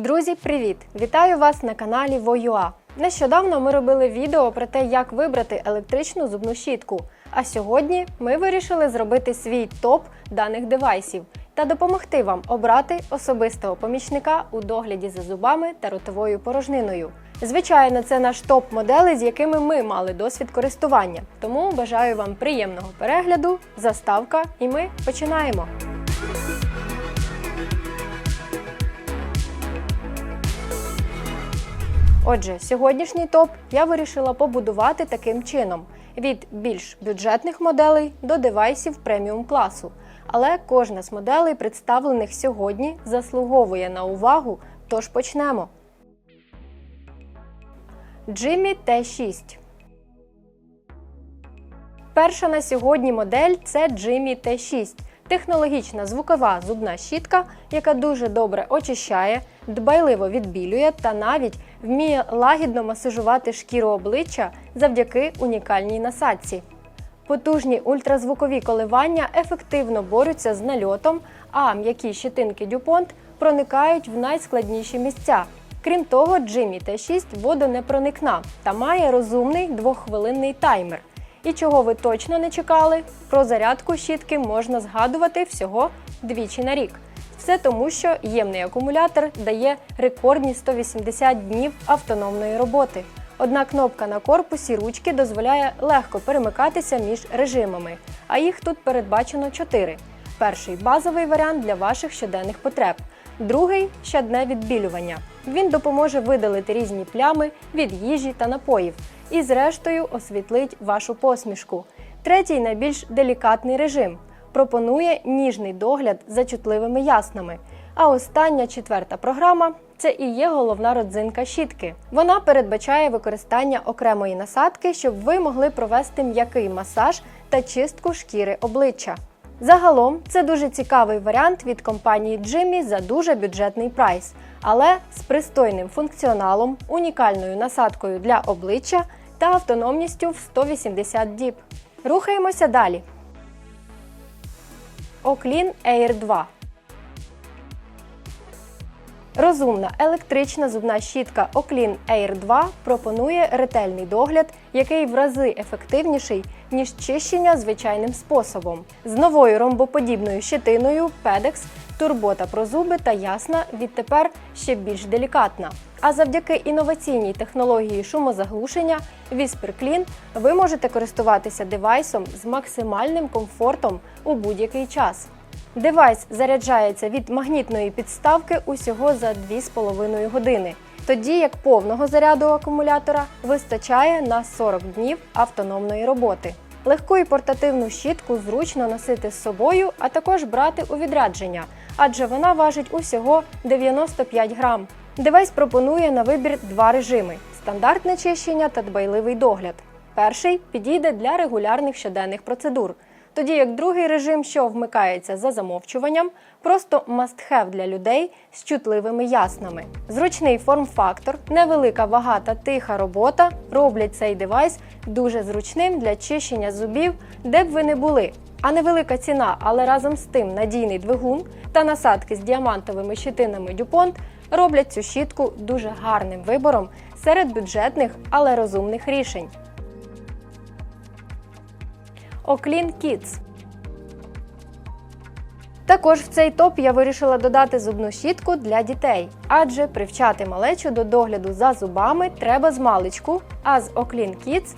Друзі, привіт! Вітаю вас на каналі Воюа. Нещодавно ми робили відео про те, як вибрати електричну зубну щітку. А сьогодні ми вирішили зробити свій топ даних девайсів та допомогти вам обрати особистого помічника у догляді за зубами та ротовою порожниною. Звичайно, це наш топ моделей, з якими ми мали досвід користування. Тому бажаю вам приємного перегляду, заставка, і ми починаємо. Отже, сьогоднішній топ я вирішила побудувати таким чином: від більш бюджетних моделей до девайсів преміум класу. Але кожна з моделей, представлених сьогодні, заслуговує на увагу, тож почнемо. Jimmy T6 Перша на сьогодні модель це Jimmy T6 технологічна звукова зубна щітка, яка дуже добре очищає, дбайливо відбілює та навіть вміє лагідно масажувати шкіру обличчя завдяки унікальній насадці. Потужні ультразвукові коливання ефективно борються з нальотом, а м'які щетинки DuPont проникають в найскладніші місця. Крім того, Jimmy T6 водонепроникна та має розумний двоххвилинний таймер. І чого ви точно не чекали, про зарядку щітки можна згадувати всього двічі на рік. Все тому, що ємний акумулятор дає рекордні 180 днів автономної роботи. Одна кнопка на корпусі ручки дозволяє легко перемикатися між режимами, а їх тут передбачено 4. Перший базовий варіант для ваших щоденних потреб, другий щодне відбілювання. Він допоможе видалити різні плями від їжі та напоїв і, зрештою, освітлить вашу посмішку. Третій найбільш делікатний режим пропонує ніжний догляд за чутливими яснами. А остання четверта програма це і є головна родзинка щітки. Вона передбачає використання окремої насадки, щоб ви могли провести м'який масаж та чистку шкіри обличчя. Загалом це дуже цікавий варіант від компанії Jimmy за дуже бюджетний прайс, але з пристойним функціоналом, унікальною насадкою для обличчя та автономністю в 180 діб. Рухаємося далі. Оклін Air 2 Розумна електрична зубна щітка Оклін Air 2 пропонує ретельний догляд, який в рази ефективніший, ніж чищення звичайним способом. З новою ромбоподібною щетиною PEDEX турбота про зуби та ясна відтепер ще більш делікатна. А завдяки інноваційній технології шумозаглушення Clean ви можете користуватися девайсом з максимальним комфортом у будь-який час. Девайс заряджається від магнітної підставки усього за 2,5 години, тоді як повного заряду акумулятора вистачає на 40 днів автономної роботи. Легку і портативну щітку зручно носити з собою, а також брати у відрядження, адже вона важить усього 95 грам. Девайс пропонує на вибір два режими: стандартне чищення та дбайливий догляд. Перший підійде для регулярних щоденних процедур тоді як другий режим, що вмикається за замовчуванням, просто must-have для людей з чутливими яснами. Зручний форм-фактор, невелика вага та тиха робота роблять цей девайс дуже зручним для чищення зубів, де б ви не були. А невелика ціна, але разом з тим надійний двигун та насадки з діамантовими щитинами DuPont роблять цю щітку дуже гарним вибором серед бюджетних, але розумних рішень. Оклін Kids. Також в цей топ я вирішила додати зубну щітку для дітей, адже привчати малечу до догляду за зубами треба з маличку, а з Оклін Kids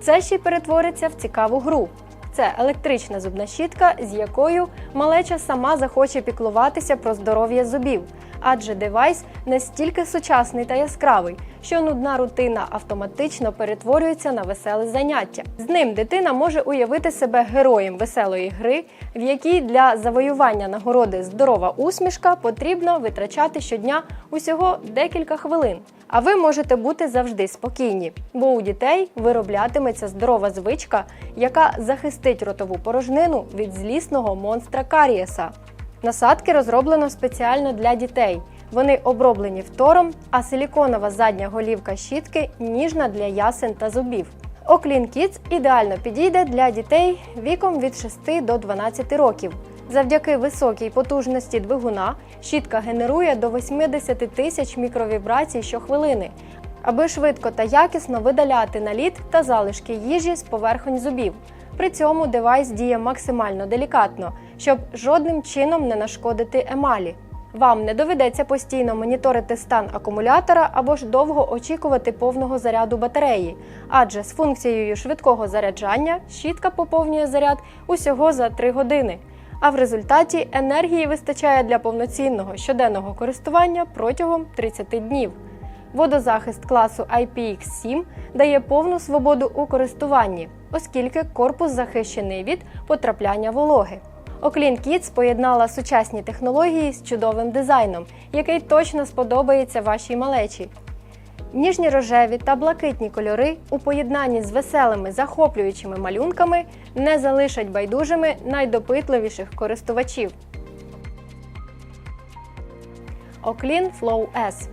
це ще перетвориться в цікаву гру. Це електрична зубна щітка, з якою малеча сама захоче піклуватися про здоров'я зубів, адже девайс настільки сучасний та яскравий, що нудна рутина автоматично перетворюється на веселе заняття. З ним дитина може уявити себе героєм веселої гри, в якій для завоювання нагороди здорова усмішка потрібно витрачати щодня усього декілька хвилин. А ви можете бути завжди спокійні, бо у дітей вироблятиметься здорова звичка, яка захистить ротову порожнину від злісного монстра карієса. Насадки розроблено спеціально для дітей. Вони оброблені фтором, а силіконова задня голівка щітки ніжна для ясен та зубів. Оклін Kids ідеально підійде для дітей віком від 6 до 12 років. Завдяки високій потужності двигуна щітка генерує до 80 тисяч мікровібрацій щохвилини, аби швидко та якісно видаляти наліт та залишки їжі з поверхонь зубів. При цьому девайс діє максимально делікатно, щоб жодним чином не нашкодити емалі. Вам не доведеться постійно моніторити стан акумулятора або ж довго очікувати повного заряду батареї, адже з функцією швидкого заряджання щітка поповнює заряд усього за 3 години. А в результаті енергії вистачає для повноцінного щоденного користування протягом 30 днів. Водозахист класу IPX7 дає повну свободу у користуванні, оскільки корпус захищений від потрапляння вологи. Оклін Kids поєднала сучасні технології з чудовим дизайном, який точно сподобається вашій малечі. Ніжні рожеві та блакитні кольори у поєднанні з веселими захоплюючими малюнками не залишать байдужими найдопитливіших користувачів. Оклін Flow S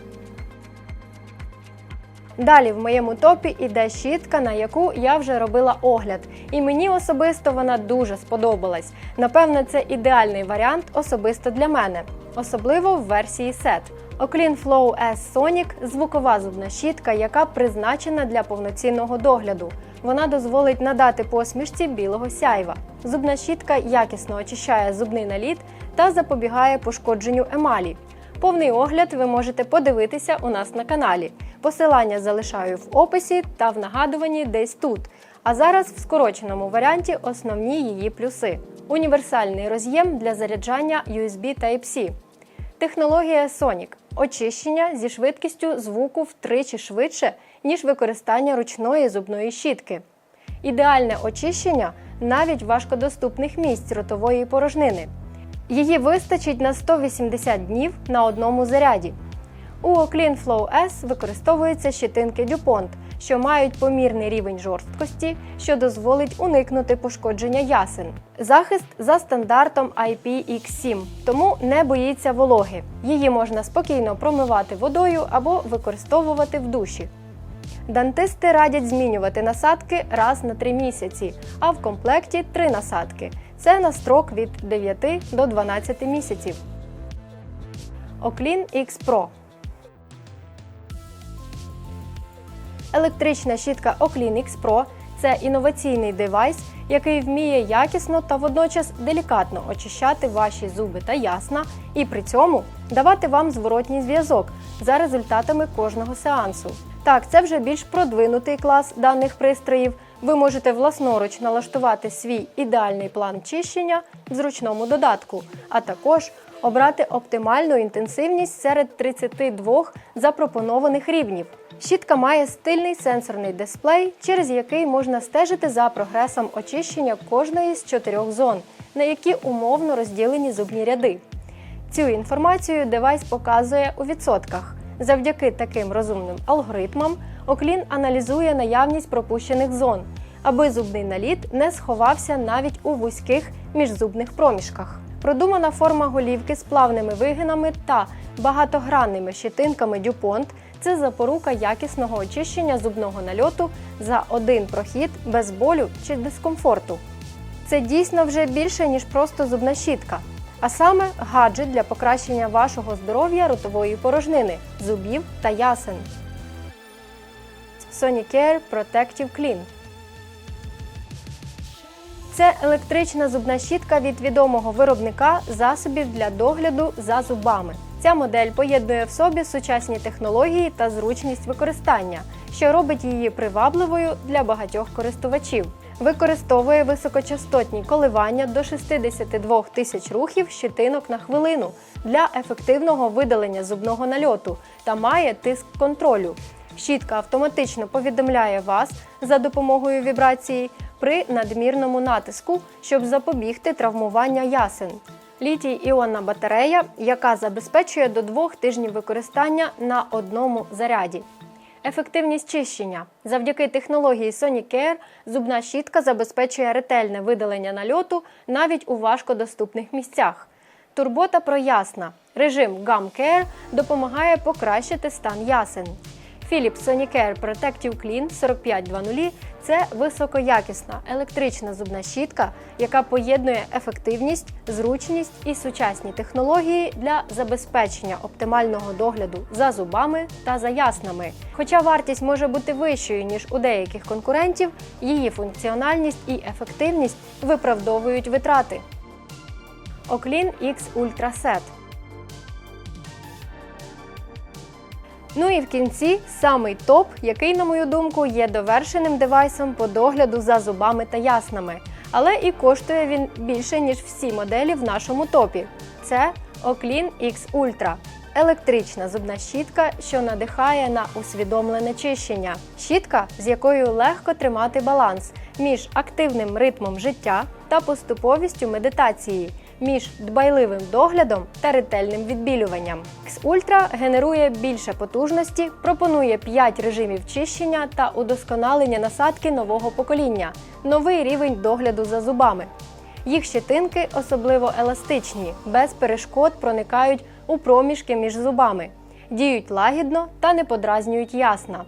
Далі в моєму топі іде щітка, на яку я вже робила огляд, і мені особисто вона дуже сподобалась. Напевне, це ідеальний варіант особисто для мене, особливо в версії Set. Oclean Flow S Sonic – звукова зубна щітка, яка призначена для повноцінного догляду. Вона дозволить надати посмішці білого сяйва. Зубна щітка якісно очищає зубний наліт та запобігає пошкодженню емалі. Повний огляд ви можете подивитися у нас на каналі. Посилання залишаю в описі та в нагадуванні десь тут. А зараз в скороченому варіанті основні її плюси: універсальний роз'єм для заряджання USB Type-C, технологія Sonic очищення зі швидкістю звуку втричі швидше, ніж використання ручної зубної щітки. Ідеальне очищення навіть важкодоступних місць ротової порожнини. Її вистачить на 180 днів на одному заряді. У Clean Flow S використовуються щетинки DuPont, що мають помірний рівень жорсткості, що дозволить уникнути пошкодження ясен. Захист за стандартом IPX7, тому не боїться вологи. Її можна спокійно промивати водою або використовувати в душі. Дантисти радять змінювати насадки раз на 3 місяці, а в комплекті 3 насадки. Це на строк від 9 до 12 місяців. Оклін X Pro Електрична щітка Oclean X Pro – це інноваційний девайс, який вміє якісно та водночас делікатно очищати ваші зуби та ясна, і при цьому давати вам зворотній зв'язок за результатами кожного сеансу. Так, це вже більш продвинутий клас даних пристроїв. Ви можете власноруч налаштувати свій ідеальний план чищення в зручному додатку, а також обрати оптимальну інтенсивність серед 32 запропонованих рівнів. Щітка має стильний сенсорний дисплей, через який можна стежити за прогресом очищення кожної з чотирьох зон, на які умовно розділені зубні ряди. Цю інформацію девайс показує у відсотках. Завдяки таким розумним алгоритмам Оклін аналізує наявність пропущених зон, аби зубний наліт не сховався навіть у вузьких міжзубних проміжках. Продумана форма голівки з плавними вигинами та багатогранними щетинками DuPont – це запорука якісного очищення зубного нальоту за один прохід без болю чи дискомфорту. Це дійсно вже більше, ніж просто зубна щітка, а саме гаджет для покращення вашого здоров'я ротової порожнини, зубів та ясен. Sonicare Protective Clean це електрична зубна щітка від відомого виробника засобів для догляду за зубами. Ця модель поєднує в собі сучасні технології та зручність використання, що робить її привабливою для багатьох користувачів. Використовує високочастотні коливання до 62 тисяч рухів щитинок на хвилину для ефективного видалення зубного нальоту та має тиск контролю. Щітка автоматично повідомляє вас за допомогою вібрації при надмірному натиску, щоб запобігти травмування ясен. Літій іонна батарея, яка забезпечує до двох тижнів використання на одному заряді. Ефективність чищення. Завдяки технології Sonicare зубна щітка забезпечує ретельне видалення нальоту навіть у важкодоступних місцях. Турбота про ясна. Режим Gum Care допомагає покращити стан ясен. Philips Sonicare Protective Clean 4520 – це високоякісна електрична зубна щітка, яка поєднує ефективність, зручність і сучасні технології для забезпечення оптимального догляду за зубами та за яснами. Хоча вартість може бути вищою ніж у деяких конкурентів, її функціональність і ефективність виправдовують витрати. Оклін X Ultra Set Ну і в кінці самий топ, який, на мою думку, є довершеним девайсом по догляду за зубами та яснами. Але і коштує він більше, ніж всі моделі в нашому топі. Це Oclean X Ultra. Електрична зубна щітка, що надихає на усвідомлене чищення. Щітка, з якою легко тримати баланс між активним ритмом життя та поступовістю медитації, між дбайливим доглядом та ретельним відбілюванням. X Ultra генерує більше потужності, пропонує 5 режимів чищення та удосконалення насадки нового покоління, новий рівень догляду за зубами. Їх щетинки особливо еластичні, без перешкод проникають у проміжки між зубами, діють лагідно та не подразнюють ясна.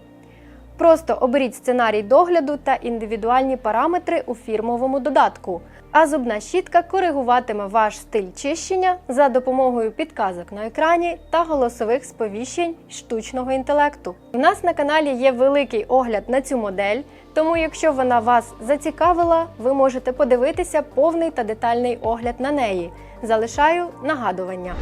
Просто оберіть сценарій догляду та індивідуальні параметри у фірмовому додатку, а зубна щітка коригуватиме ваш стиль чищення за допомогою підказок на екрані та голосових сповіщень штучного інтелекту. У нас на каналі є великий огляд на цю модель, тому якщо вона вас зацікавила, ви можете подивитися повний та детальний огляд на неї. Залишаю нагадування.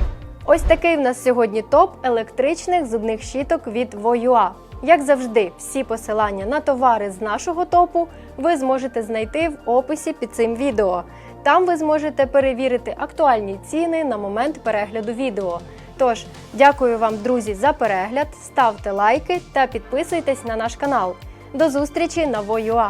Ось такий в нас сьогодні топ електричних зубних щіток від Voyua. Як завжди, всі посилання на товари з нашого топу ви зможете знайти в описі під цим відео. Там ви зможете перевірити актуальні ціни на момент перегляду відео. Тож, дякую вам, друзі, за перегляд, ставте лайки та підписуйтесь на наш канал. До зустрічі на Voyua!